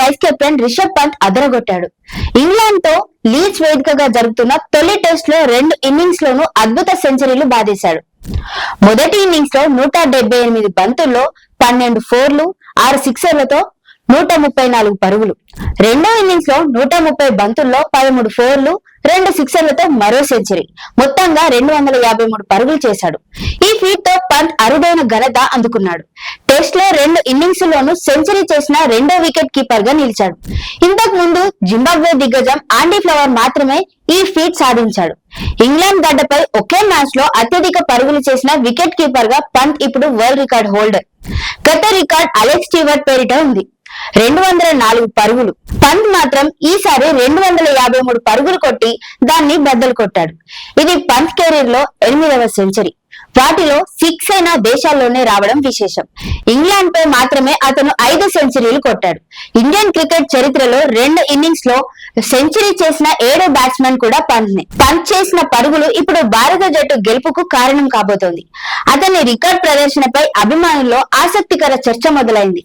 Vice captain Rishabh Pant అదరగొట్టాడు. ఇంగ్లాండ్తో Leeds వేదికగా జరుగుతున్న తొలి టెస్ట్లో రెండు ఇన్నింగ్స్ లోనూ అద్భుత సెంచరీలు బాధేశాడు మొదటి ఇన్నింగ్స్లో నూట డెబ్బై ఎనిమిది బంతుల్లో పన్నెండు ఫోర్లు ఆరు సిక్సర్లతో నూట ముప్పై నాలుగు పరుగులు. రెండో ఇన్నింగ్స్లో నూట ముప్పై బంతుల్లో పదమూడు ఫోర్లు రెండు సిక్సర్లతో మరో సెంచరీ. మొత్తంగా రెండు వందల యాభై మూడు పరుగులు చేశాడు. ఈ ఫీట్తో పంత్ అరుదైన ఘనత అందుకున్నాడు. టెస్ట్లో రెండు ఇన్నింగ్స్ లోనూ సెంచరీ చేసిన రెండో వికెట్ కీపర్గా నిలిచాడు. ఇంతకు ముందు జింబాబ్వే దిగ్గజం ఆండీ ఫ్లవర్ మాత్రమే ఈ ఫీట్ సాధించాడు. ఇంగ్లాండ్ గడ్డపై ఒకే మ్యాచ్లో అత్యధిక పరుగులు చేసిన వికెట్ కీపర్గా పంత్ ఇప్పుడు వరల్డ్ రికార్డ్ హోల్డర్. గత రికార్డ్ అలెక్స్ స్టీవర్ట్ పేరిట ఉంది. రెండు వందల నాలుగు పరుగులు. పంత్ మాత్రం ఈసారి రెండు వందల యాభై మూడు పరుగులు కొట్టి దాన్ని బద్దలు కొట్టాడు. ఇది పంత్ కెరీర్లో ఎనిమిదవ సెంచరీ. వాటిలో సిక్స్ అయిన దేశాల్లోనే రావడం విశేషం. ఇంగ్లాండ్ పై మాత్రమే అతను ఐదు సెంచరీలు కొట్టాడు. ఇండియన్ క్రికెట్ చరిత్రలో రెండు ఇన్నింగ్స్లో సెంచరీ చేసిన ఏడో బ్యాట్స్మెన్ కూడా పంత్నే పంత్ చేసిన పరుగులు ఇప్పుడు భారత జట్టు గెలుపుకు కారణం కాబోతోంది. అతని రికార్డ్ ప్రదర్శనపై అభిమానుల్లో ఆసక్తికర చర్చ మొదలైంది.